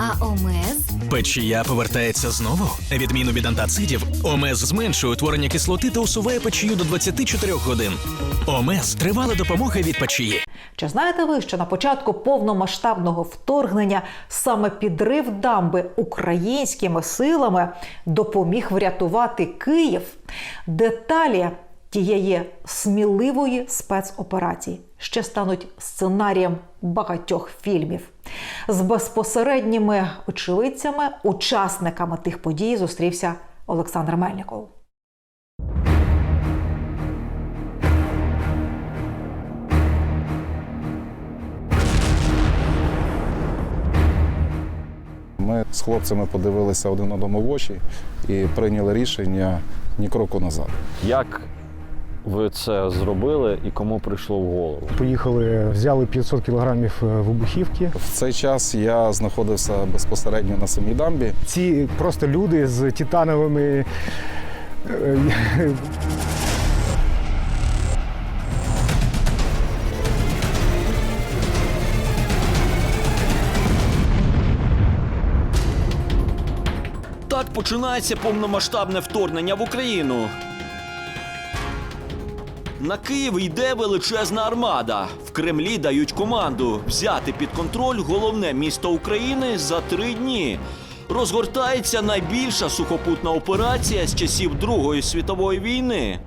А омез? Печія повертається знову. Відміну від антацидів, омез зменшує утворення кислоти та усуває печію до 24 годин. Омез тривала допомога від печії. Чи знаєте ви, що на початку повномасштабного вторгнення саме підрив дамби українськими силами допоміг врятувати Київ? Деталі тієї сміливої спецоперації ще стануть сценарієм багатьох фільмів. З безпосередніми очевидцями, учасниками тих подій зустрівся Олександр Мельников. Ми з хлопцями подивилися один одному в очі і прийняли рішення ні кроку назад. Як ви це зробили і кому прийшло в голову? Поїхали, взяли 500 кілограмів е, вибухівки. В цей час я знаходився безпосередньо на самій дамбі. Ці просто люди з титановими. е, Так починається повномасштабне вторгнення в Україну. На Київ йде величезна армада. В Кремлі дають команду взяти під контроль головне місто України за три дні. Розгортається найбільша сухопутна операція з часів Другої світової війни.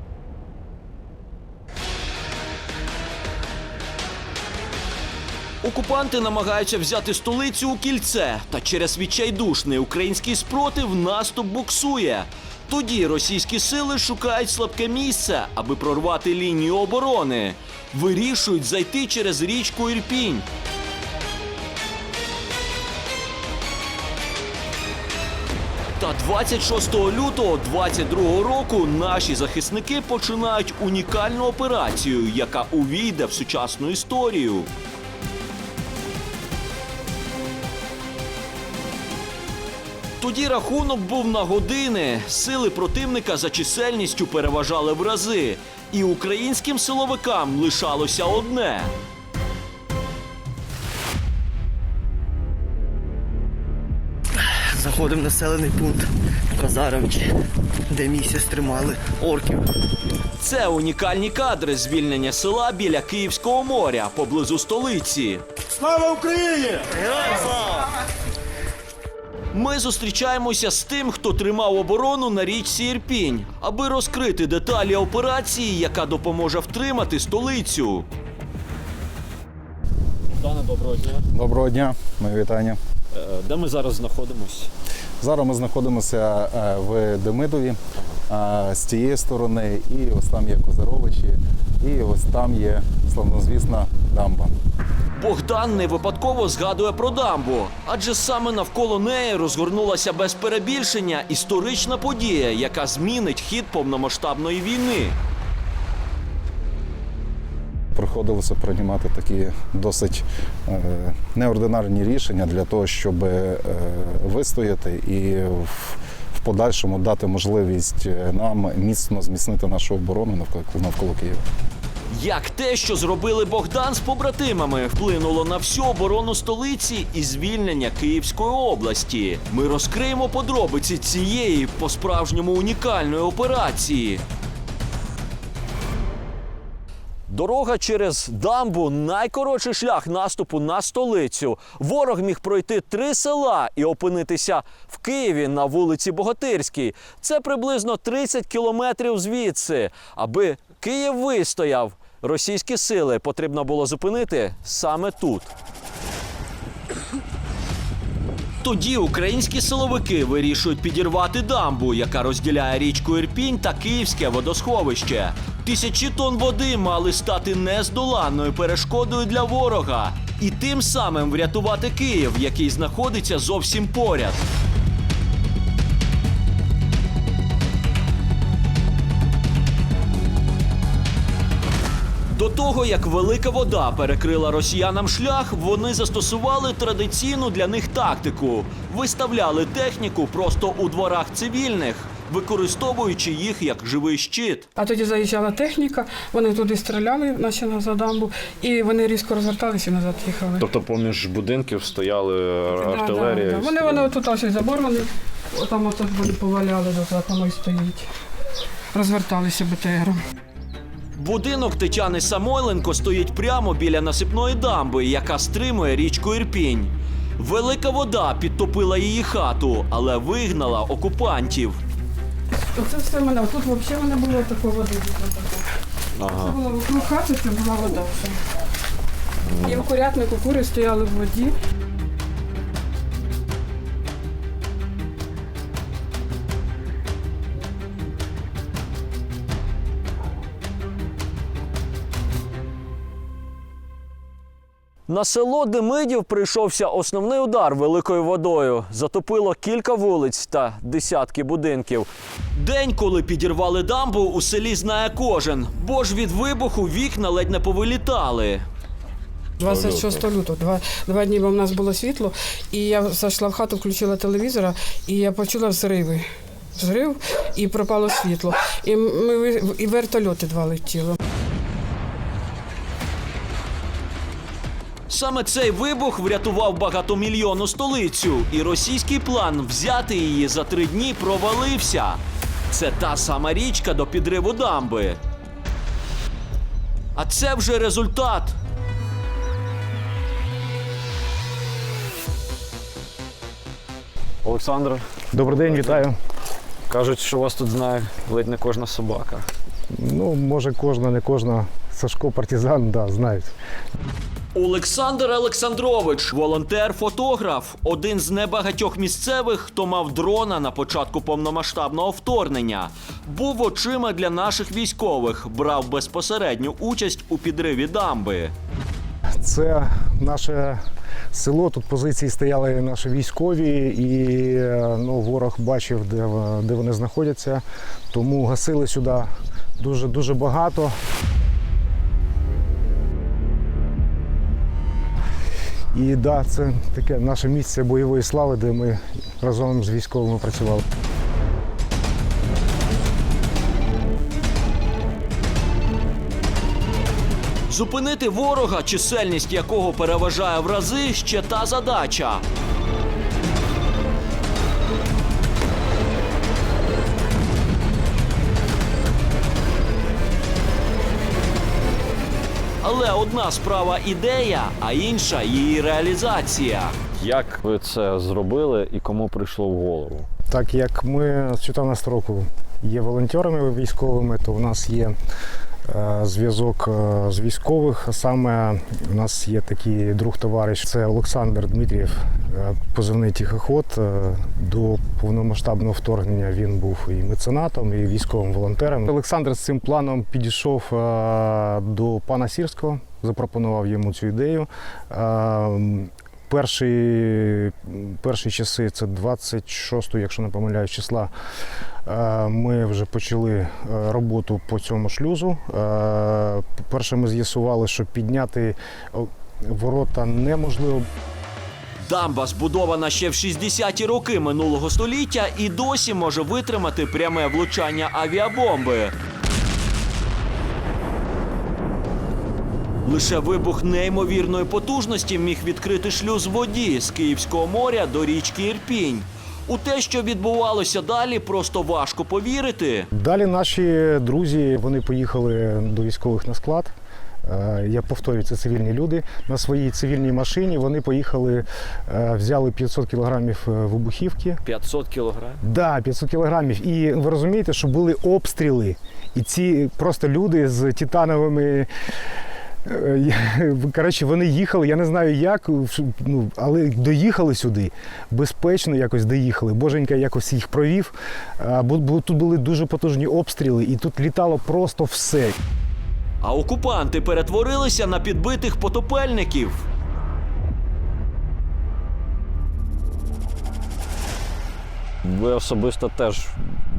Окупанти намагаються взяти столицю у кільце, та через відчайдушний український спротив наступ буксує. Тоді російські сили шукають слабке місце, аби прорвати лінію оборони. Вирішують зайти через річку Ірпінь. Та 26 лютого 22 року наші захисники починають унікальну операцію, яка увійде в сучасну історію. Тоді рахунок був на години. Сили противника за чисельністю переважали в рази. І українським силовикам лишалося одне. Заходимо в населений пункт Казаровичі, де місяць тримали орків. Це унікальні кадри звільнення села біля Київського моря поблизу столиці. Слава Україні! Ми зустрічаємося з тим, хто тримав оборону на річці Ірпінь, аби розкрити деталі операції, яка допоможе втримати столицю. Дане, доброго дня. Доброго дня, мої вітання. Е, Де ми зараз знаходимося? Зараз ми знаходимося е, в Демидові з цієї сторони, і ось там є Козаровичі, і ось там є славнозвісна дамба. Богдан не випадково згадує про дамбу, адже саме навколо неї розгорнулася без перебільшення історична подія, яка змінить хід повномасштабної війни. Приходилося приймати такі досить е, неординарні рішення для того, щоб е, вистояти і в, в подальшому дати можливість е, нам міцно зміцнити нашу оборону навколо, навколо Києва. Як те, що зробили Богдан з побратимами, вплинуло на всю оборону столиці і звільнення Київської області. Ми розкриємо подробиці цієї по-справжньому унікальної операції. Дорога через дамбу найкоротший шлях наступу на столицю. Ворог міг пройти три села і опинитися в Києві на вулиці Богатирській. Це приблизно 30 кілометрів звідси. Аби Київ вистояв, російські сили потрібно було зупинити саме тут. Тоді українські силовики вирішують підірвати дамбу, яка розділяє річку Ірпінь та Київське водосховище. Тисячі тонн води мали стати нездоланною перешкодою для ворога і тим самим врятувати Київ, який знаходиться зовсім поряд. До того, як велика вода перекрила росіянам шлях, вони застосували традиційну для них тактику: виставляли техніку просто у дворах цивільних, використовуючи їх як живий щит. А тоді заїжджала техніка, вони туди стріляли, наче на за дамбу, і вони різко розверталися і назад їхали. Тобто поміж будинків стояли Да, артилерія. да, да. Вони вони тут ось забор, вони там ото були поваляли, так воно і стоїть. Розверталися БТРом. Будинок Тетяни Самойленко стоїть прямо біля насипної дамби, яка стримує річку Ірпінь. Велика вода підтопила її хату, але вигнала окупантів. Оце все мене. Тут взагалі не було такої води. Це було вокруг хати, це була вода все. І в курятнику кури стояли в воді. На село Демидів прийшовся основний удар великою водою. Затопило кілька вулиць та десятки будинків. День, коли підірвали дамбу, у селі знає кожен, бо ж від вибуху вікна ледь не повилітали. 26 лютого, два, два дні бо в нас було світло, і я зайшла в хату, включила телевізора, і я почула взриви. Взрив і пропало світло. І, ми, ви- і вертольоти два летіло. Саме цей вибух врятував багатомільйонну столицю, і російський план взяти її за три дні провалився. Це та сама річка до підриву дамби. А це вже результат. Олександр, Добрий день, вітаю. кажуть, що вас тут знає ледь не кожна собака. Ну, може, кожна, не кожна. Сашко партизан, да, знають. Олександр Олександрович, волонтер-фотограф, один з небагатьох місцевих, хто мав дрона на початку повномасштабного вторгнення. Був очима для наших військових, брав безпосередню участь у підриві дамби. Це наше село. Тут позиції стояли наші військові, і е, ну, ворог бачив, де, де вони знаходяться. Тому гасили сюди дуже дуже багато. І да, це таке наше місце бойової слави, де ми разом з військовими працювали. Зупинити ворога, чисельність якого переважає в рази, ще та задача. Одна справа ідея, а інша її реалізація. Як ви це зробили і кому прийшло в голову? Так як ми з 2014 року є волонтерами військовими, то в нас є е, зв'язок е, з військових. Саме у нас є такий друг товариш, це Олександр Дмитрієв, е, позивний тихоход. До повномасштабного вторгнення він був і меценатом, і військовим волонтером. Олександр з цим планом підійшов е, до пана Сірського, запропонував йому цю ідею. Перші, перші часи, це 26, якщо не помиляюсь, числа, ми вже почали е, роботу по цьому шлюзу. Перше ми з'ясували, що підняти ворота неможливо. Дамба збудована ще в 60-ті роки минулого століття і досі може витримати пряме влучання авіабомби. Лише вибух неймовірної потужності міг відкрити шлюз воді з Київського моря до річки Ірпінь. У те, що відбувалося далі, просто важко повірити. Далі наші друзі вони поїхали до військових на склад. Е, Я повторюю, це цивільні люди. На своїй цивільній машині вони поїхали, е, взяли 500 кілограмів е, вибухівки. 500 кілограм. Да, 500 кілограмів. І ви розумієте, що були обстріли. І ці просто люди з титановими. Е, Коротше, вони їхали, я не знаю як, ну, але доїхали сюди. Безпечно якось доїхали. Боженька якось їх провів. Бо Тут були дуже потужні обстріли, і тут літало просто все. А окупанти перетворилися на підбитих потопельників. Ви особисто теж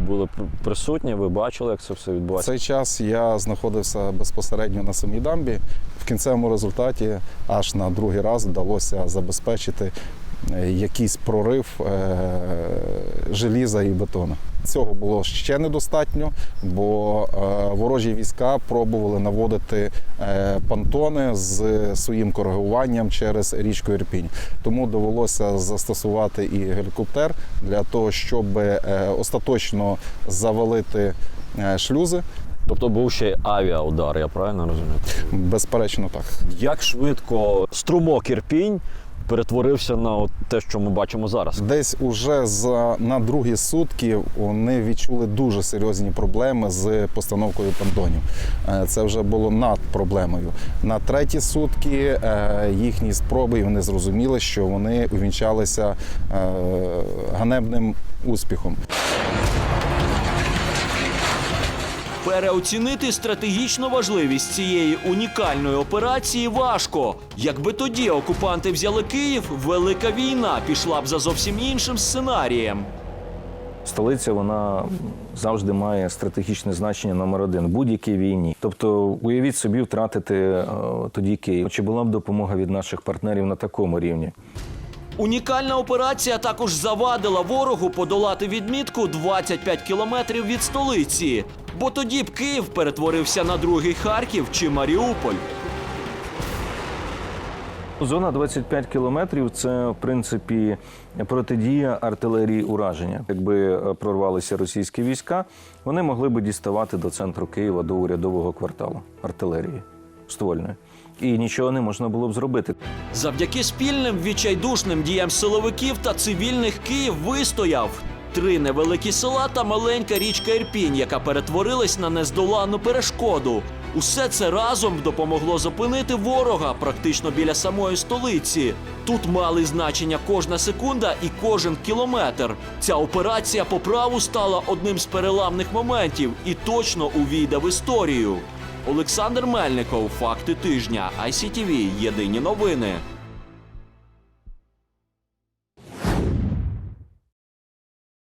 були пр- присутні, ви бачили, як це все В відбувається? цей час я знаходився безпосередньо на самій дамбі. В кінцевому результаті аж на другий раз вдалося забезпечити е, якийсь прорив е, желіза і бетону. Цього було ще недостатньо, бо е, ворожі війська пробували наводити е, понтони з своїм коригуванням через річку Ірпінь. Тому довелося застосувати і гелікоптер для того, щоб е, остаточно завалити шлюзи. Тобто був ще й авіаудар, я правильно розумію? Безперечно, так. Як швидко струмок Ірпінь перетворився на от те, що ми бачимо зараз? Десь уже за на другі сутки вони відчули дуже серйозні проблеми з постановкою понтонів. Е, Це вже було над проблемою. На треті сутки е, їхні спроби, і вони зрозуміли, що вони увінчалися е, ганебним успіхом. Переоцінити стратегічну важливість цієї унікальної операції важко. Якби тоді окупанти взяли Київ, велика війна пішла б за зовсім іншим сценарієм. Столиця вона завжди має стратегічне значення номер один в будь-якій війні. Тобто, уявіть собі, втратити е, тоді Київ. Чи була б допомога від наших партнерів на такому рівні? Унікальна операція також завадила ворогу подолати відмітку 25 кілометрів від столиці. Бо тоді б Київ перетворився на другий Харків чи Маріуполь. Зона 25 кілометрів це в принципі протидія артилерії ураження. Якби е, прорвалися російські війська, вони могли би діставати до центру Києва до урядового кварталу артилерії ствольної. І нічого не можна було б зробити. Завдяки спільним відчайдушним діям силовиків та цивільних Київ вистояв. Три невеликі села та маленька річка Ірпінь, яка перетворилась на нездоланну перешкоду. Усе це разом допомогло зупинити ворога практично біля самої столиці. Тут мали значення кожна секунда і кожен кілометр. Ця операція по праву стала одним з переламних моментів і точно увійде в історію. Олександр Мельников, факти тижня, ICTV, Єдині новини.